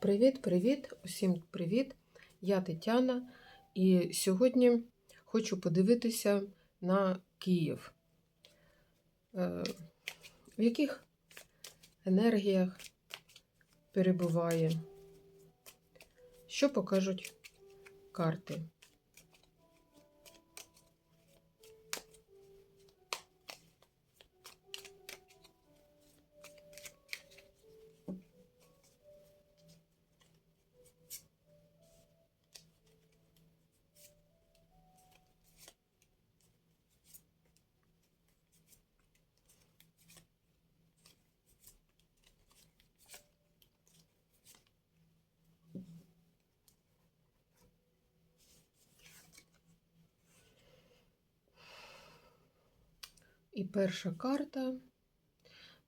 Привіт-привіт, усім привіт! Я Тетяна, і сьогодні хочу подивитися на Київ. Е, В яких енергіях перебуває, що покажуть карти. І перша карта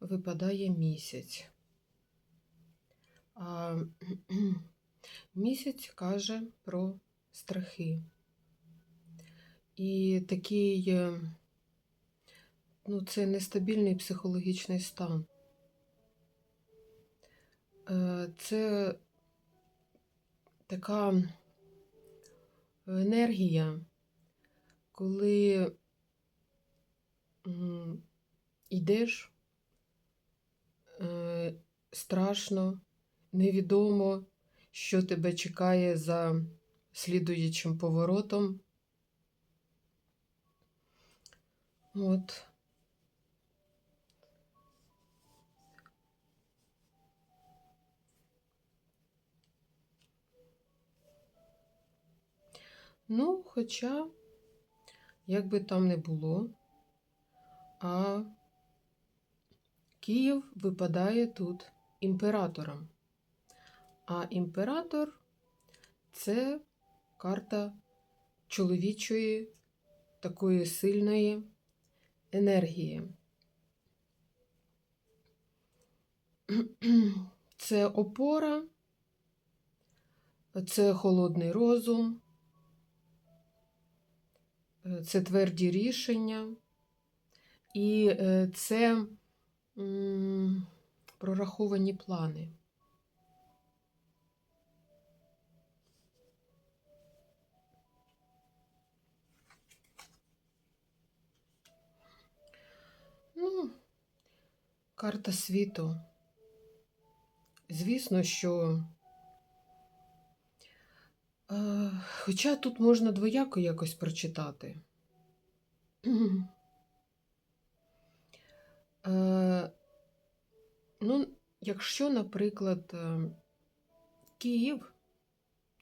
випадає місяць. А місяць каже про страхи. І такий, е, ну, це нестабільний психологічний стан. Е, Це така енергія, коли йдеш, е, страшно, невідомо, що тебе чекає за слідуючим поворотом. От. Ну, хоча, як би там не було, а Київ випадає тут імператором. А імператор це карта чоловічої такої сильної енергії. Це опора, це холодний розум, це тверді рішення. І е, це прораховані плани. Ну, карта світу. Звісно, що. Е, хоча тут можна двояко якось прочитати. Е, ну, якщо, наприклад, е, Київ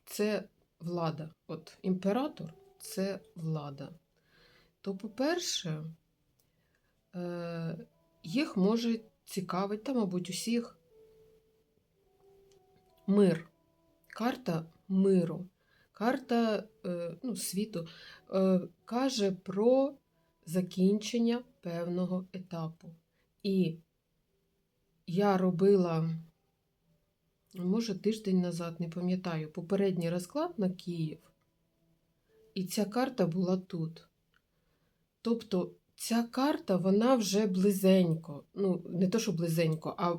це влада, от імператор це влада, то, по-перше, е, їх може цікавити, та, мабуть, усіх. Мир, карта миру, карта ну, світу каже про закінчення певного етапу. І я робила, може, тиждень назад, не пам'ятаю, попередній розклад на Київ, і ця карта була тут. Тобто, ця карта, вона вже близенько, ну, не то, що близенько, а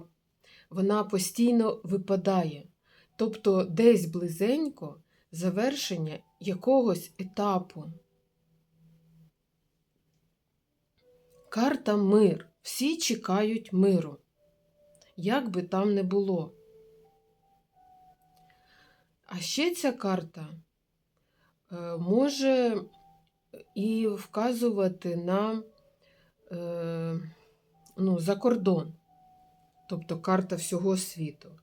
вона постійно випадає. Тобто, десь близенько завершення якогось етапу. Карта мир. Всі чекають миру. Як би там не було. А ще ця карта е, може і вказувати на е, ну, за кордон, тобто карта всього світу.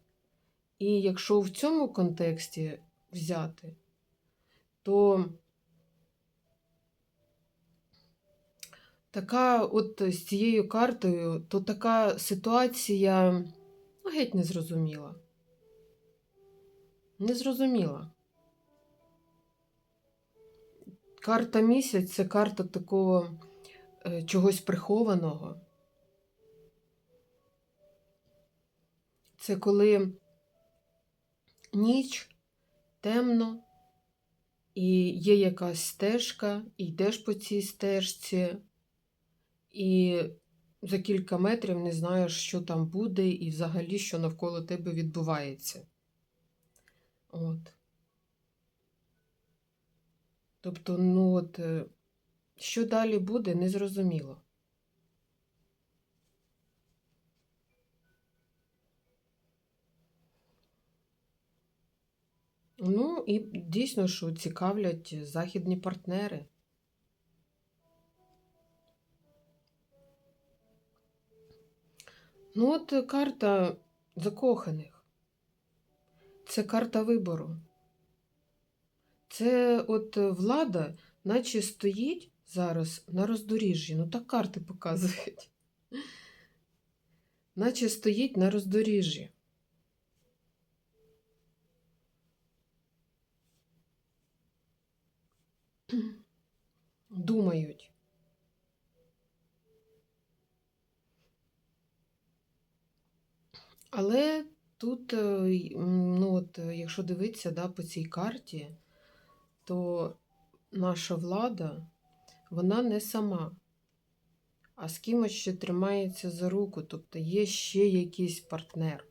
І якщо в цьому контексті взяти, то Така, от з цією картою, то така ситуація ну, геть незрозуміла. Незрозуміла. Карта місяць це карта такого е, чогось прихованого. Це коли ніч темно, і є якась стежка, і йдеш по цій стежці і за кілька метрів не знаєш, що там буде, і взагалі, що навколо тебе відбувається. От. Тобто, ну от, е, що далі буде, незрозуміло. Ну, і дійсно, що цікавлять західні партнери. Ну, от е, карта закоханих. Це карта вибору. Це от е, влада, наче стоїть зараз на роздоріжжі. Ну, так карти показують. Наче стоїть на роздоріжжі. Думають. Але тут, е, ну от, е, якщо дивитися да, по цій карті, то наша влада, вона не сама, а з кимось ще тримається за руку, тобто є ще якийсь партнер.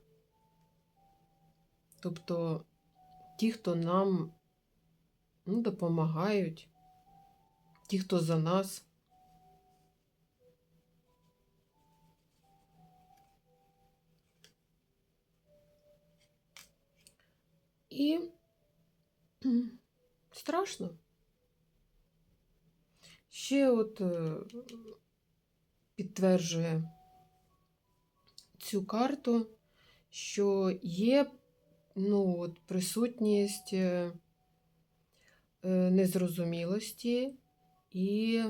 Тобто ті, хто нам ну, допомагають, ті, хто за нас. І страшно. Ще от е, підтверджує цю карту, що є ну, от, присутність е, е, незрозумілості і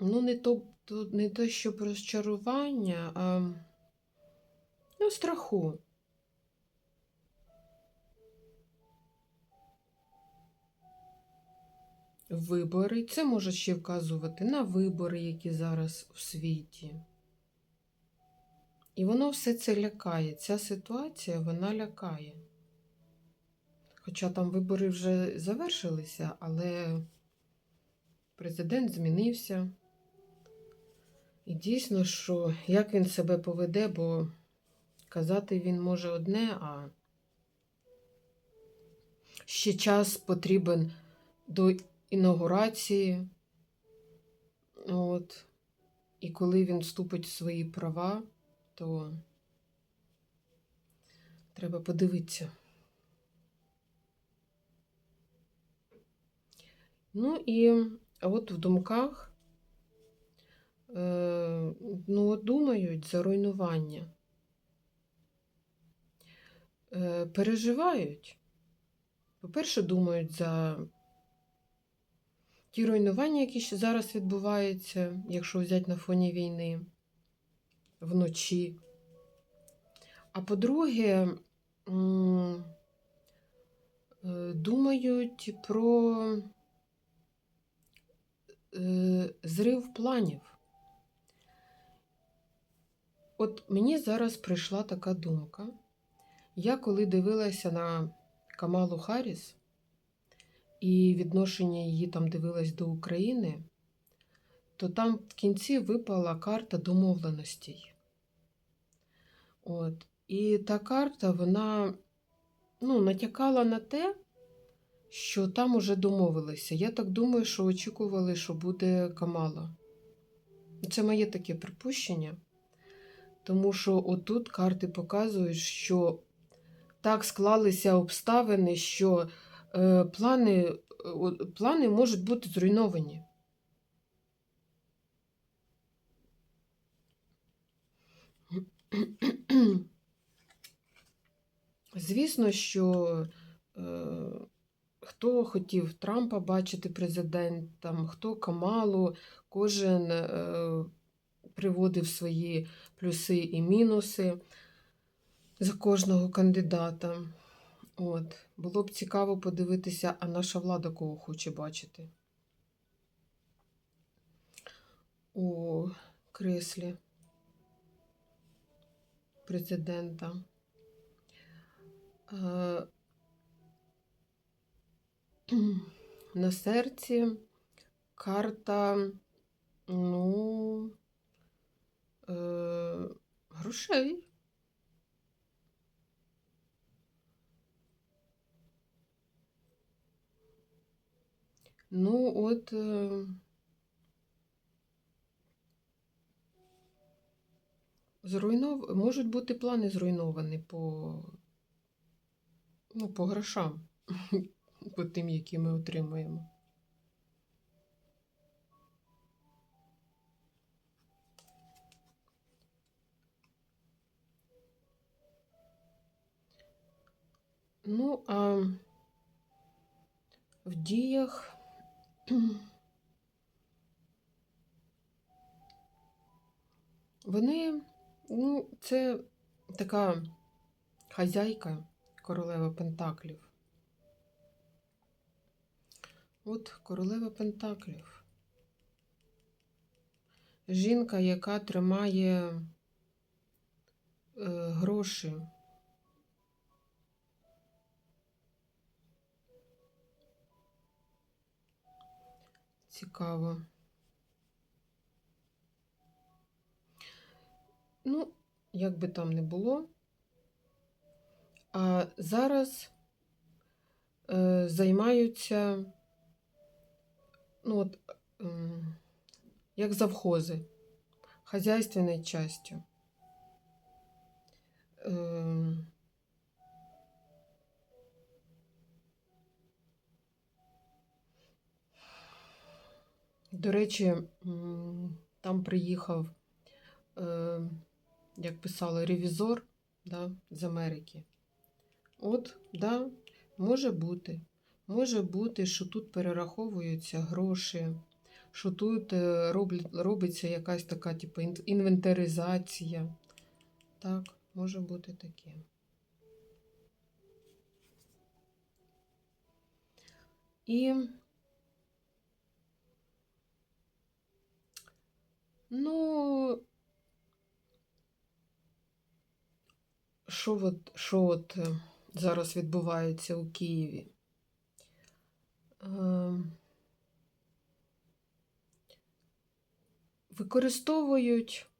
ну, не то, то, не те, щоб розчарування, а ну, страху. Вибори. Це може ще вказувати на вибори, які зараз в світі. І воно все це лякає. Ця ситуація вона лякає. Хоча там вибори вже завершилися, але президент змінився. І дійсно, що як він себе поведе, бо казати він може одне, а ще час потрібен до інаугурації. От. І коли він вступить в свої права, то треба подивитися. Ну і от в думках е, ну, думають за руйнування. Е, переживають. По-перше, думають за ті руйнування, які зараз відбуваються, якщо взяти на фоні війни вночі. А по-друге, е, думають про е, зрив планів. От мені зараз прийшла така думка. Я коли дивилася на Камалу Харріс і відношення її там дивилась до України, то там в кінці випала карта домовленостей. От. І та карта, вона ну, натякала на те, що там уже домовилися. Я так думаю, що очікували, що буде Камала. Це моє таке припущення. Тому що отут карти показують, що так склалися обставини, що е, плани, е, плани можуть бути зруйновані. Звісно, що е, хто хотів Трампа бачити президентом, хто Камалу, кожен е, приводив свої плюси і мінуси за кожного кандидата. От. Було б цікаво подивитися, а наша влада кого хоче бачити у креслі президента. Е, На серці карта, ну, е, грошей. Ну, от. е, Зруйнов... Можуть бути плани зруйновані по, ну, по грошам, по тим, які ми отримуємо. Ну, а в діях вони, ну, це така хазяйка королева Пентаклів. От королева Пентаклів. Жінка, яка тримає е, гроші. Цікаво. Ну, як би там не було. А зараз е, займаються, ну, от, е, як завхози, хазяйственною частю. Е, До речі, там приїхав, е, як писали, ревізор да, з Америки. От, да, може бути. Може бути, що тут перераховуються гроші, що тут е, робиться якась така, типу, інвентаризація. Так, може бути таке. І Ну, що от, що от е, зараз відбувається у Києві? Ем, Використовують,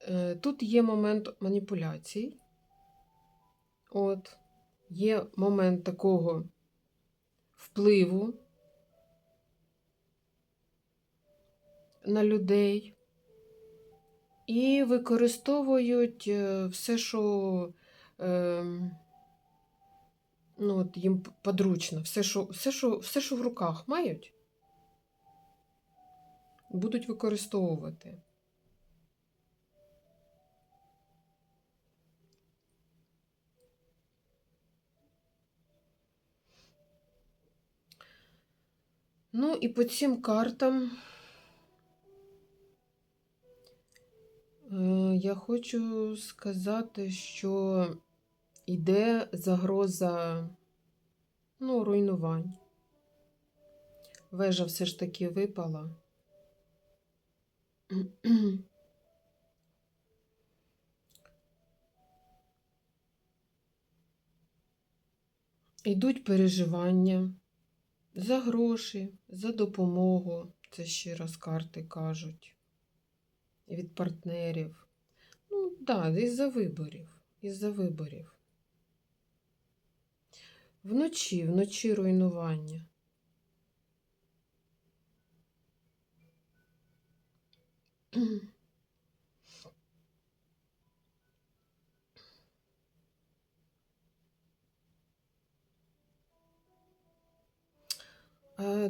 е, тут є момент маніпуляцій. От, є момент такого впливу на людей і використовують е, все, що е, ну, от їм подручно, все що, все, що, все, що в руках мають, будуть використовувати. Ну і по цим картам. Я хочу сказати, що йде загроза ну, руйнувань. Вежа все ж таки випала. Йдуть переживання за гроші, за допомогу, це ще раз карти кажуть від партнерів. Ну, так, да, із-за виборів. Із-за виборів. Вночі, вночі руйнування.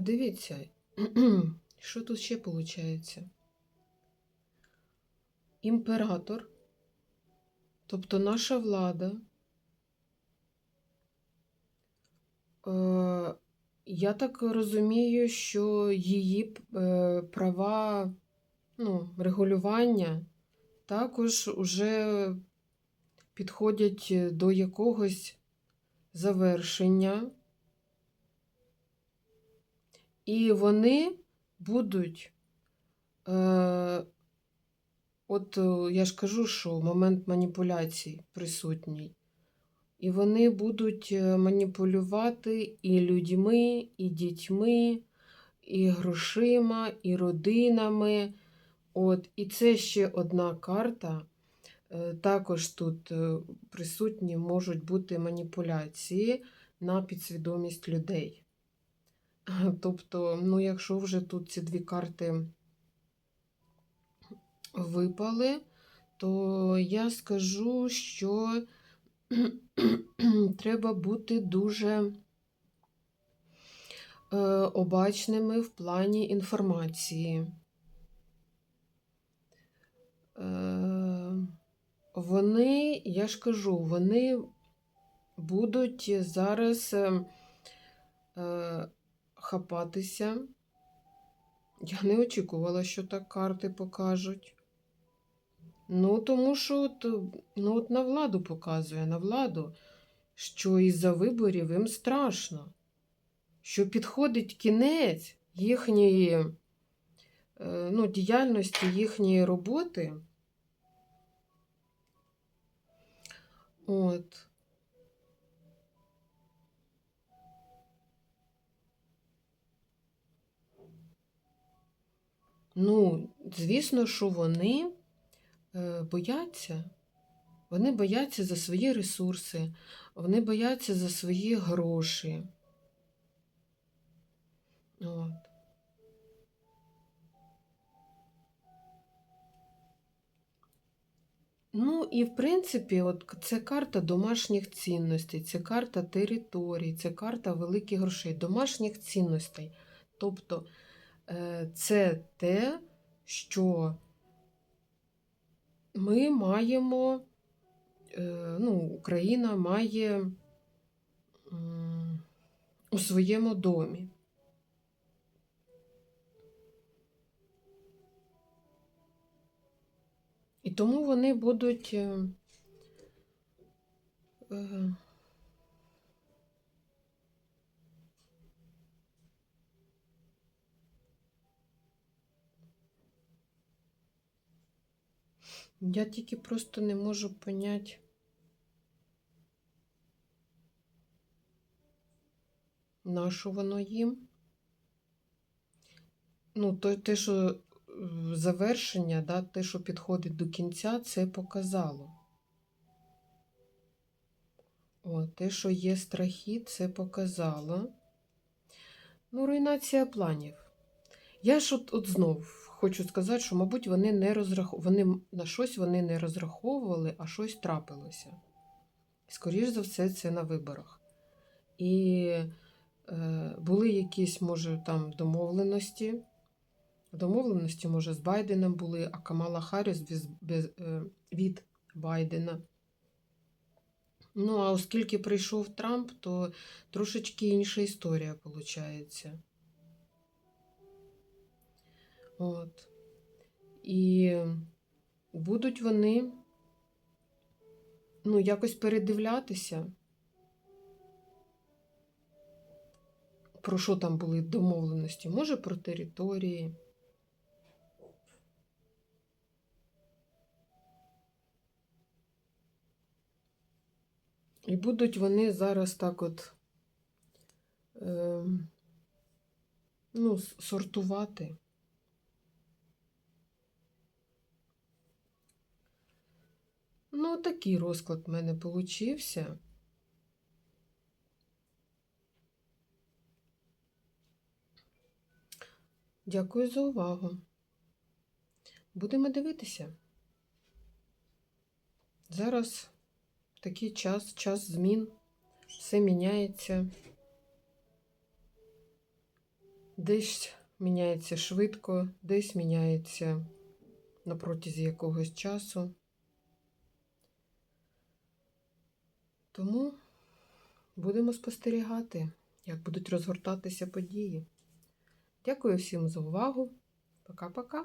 Дивіться, що тут ще виходить? Імператор, тобто наша влада, е, я так розумію, що її е, права ну, регулювання також вже підходять до якогось завершення, і вони будуть е, От е, я ж кажу, що момент маніпуляцій присутній. І вони будуть е, маніпулювати і людьми, і дітьми, і грошима, і родинами. От. І це ще одна карта. Е, також тут присутні можуть бути маніпуляції на підсвідомість людей. Тобто, ну, якщо вже тут ці дві карти випали, то я скажу, що треба бути дуже е, обачними в плані інформації. Е, Вони, я ж кажу, вони будуть зараз е, хапатися. Я не очікувала, що так карти покажуть. Ну, тому що от, ну, от на владу показує, на владу, що із-за виборів їм страшно, що підходить кінець їхньої е, ну, діяльності, їхньої роботи. От. Ну, звісно, що вони е, бояться. Вони бояться за свої ресурси, вони бояться за свої гроші. От. Ну, і в принципі, от це карта домашніх цінностей, це карта територій, це карта великих грошей, домашніх цінностей. Тобто е, це те, що ми маємо, е, ну, Україна має у своєму домі. І тому вони будуть. Я тільки просто не можу поняти. На що воно їм? Ну, то, те, що е, завершення, да, те, що підходить до кінця, це показало. О, те, що є страхи, це показало. Ну, руйнація планів. Я ж от, от знов хочу сказати, що, мабуть, вони не розраховували. Вони на щось вони не розраховували, а щось трапилося. Скоріше за все, це на виборах. І е, були якісь, може, там домовленості. Домовленості, може, з Байденом були, а Камала Харріс без, без, е, від Байдена. Ну, а оскільки прийшов Трамп, то трошечки інша історія виходить. От. І будуть вони ну, якось передивлятися, про що там були домовленості, може про території. І будуть вони зараз так от е, ну, сортувати. Ну, такий розклад в мене получився. Дякую за увагу. Будемо дивитися. Зараз такий час, час змін, все міняється. Десь міняється швидко, десь міняється на протязі якогось часу. Тому будемо спостерігати, як будуть розгортатися події. Дякую всім за увагу. Пока-пока.